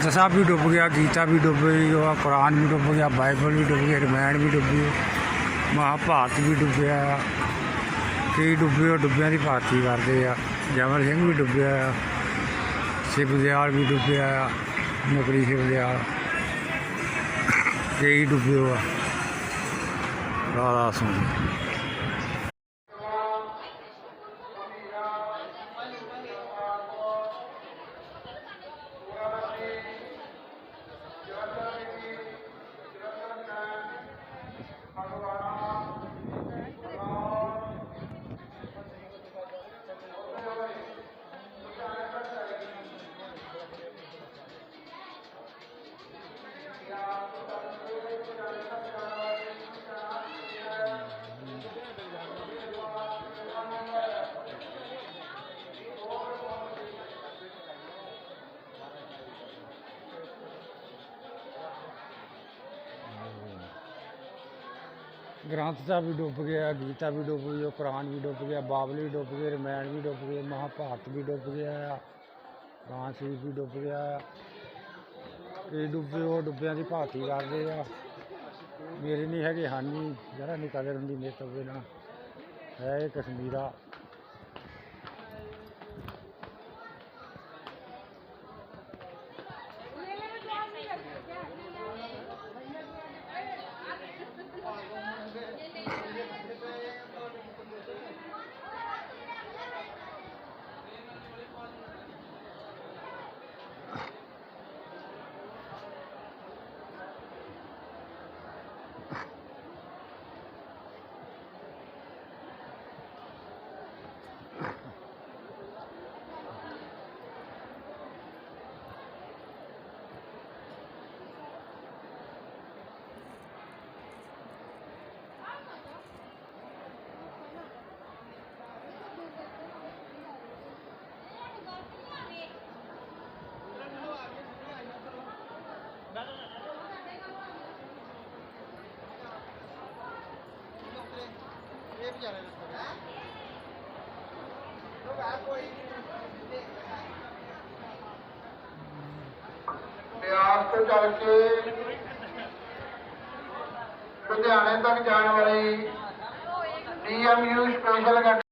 ਗ੍ਰੰਥ ਸਾਹਿਬ ਵੀ ਡੁੱਬ ਗਿਆ, ਗੀਤਾ ਵੀ ਡੁੱਬ ਗਈ, ਉਹ ਕੁਰਾਨ ਵੀ ਡੁੱਬ ਗਿਆ, ਬਾਈਬਲ ਵੀ ਡੁੱਬ ਗਈ ਰਮਾਇਣ ਵੀ ਡੁੱਬ ਗਈ, ਮਹਾਭਾਰਤ ਵੀ ਡੁੱਬਿਆ ਆ ਕਈ ਡੁੱਬੇ ਉਹ ਡੁੱਬਿਆਂ ਦੀ ਭਾਰਤੀ ਕਰਦੇ ਆ ਜਮਰ ਸਿੰਘ ਵੀ ਡੁੱਬਿਆ ਆ, ਸ਼ਿਵ ਦਿਆਲ ਵੀ ਡੁੱਬਿਆ ਆ ਨਕਲੀ ਸ਼ਿਵ ਦਿਆਲ। ਕਈ ਡੁੱਬੇ ਹੋਆ ਰਾਧਾ ਸੁਣ। ਗ੍ਰੰਥ ਸਾਹਿਬ ਵੀ ਡੁੱਬ ਗਿਆ, ਗੀਤਾ ਵੀ ਡੁੱਬ ਗਈ, ਉਹ ਕੁਰਾਨ ਵੀ ਡੁੱਬ ਗਿਆ, ਬਾਬਲ ਵੀ ਡੁੱਬ ਗਏ ਰਮਾਇਣ ਵੀ ਡੁੱਬ ਗਏ ਮਹਾਭਾਰਤ ਵੀ ਡੁੱਬ ਗਿਆ ਆ ਕੁਰਾਨ ਸ਼ਰੀਫ ਵੀ ਡੁੱਬ ਗਿਆ। ਆ ਇਹ ਡੁੱਬੇ, ਉਹ ਡੁੱਬਿਆਂ ਦੀ ਭਾਰਤੀ ਕਰਦੇ ਆ। ਮੇਰੇ ਨਹੀਂ ਹੈਗੇ ਹਾਨੀ, ਜਰਾ ਨਹੀਂ ਕਦਰ ਹੁੰਦੀ ਮੇਰੇ ਤੋਂ ਬਿਨਾਂ। ਹੈ ਇਹ ਕਸ਼ਮੀਰਾ। ਬਿਆਸ ਤੋਂ ਚੱਲ ਕੇ ਲੁਧਿਆਣੇ ਤੱਕ ਜਾਣ ਵਾਲੀ ਡੀਐਮਯੂ ਸਪੈਸ਼ਲ ਗੱਡੀ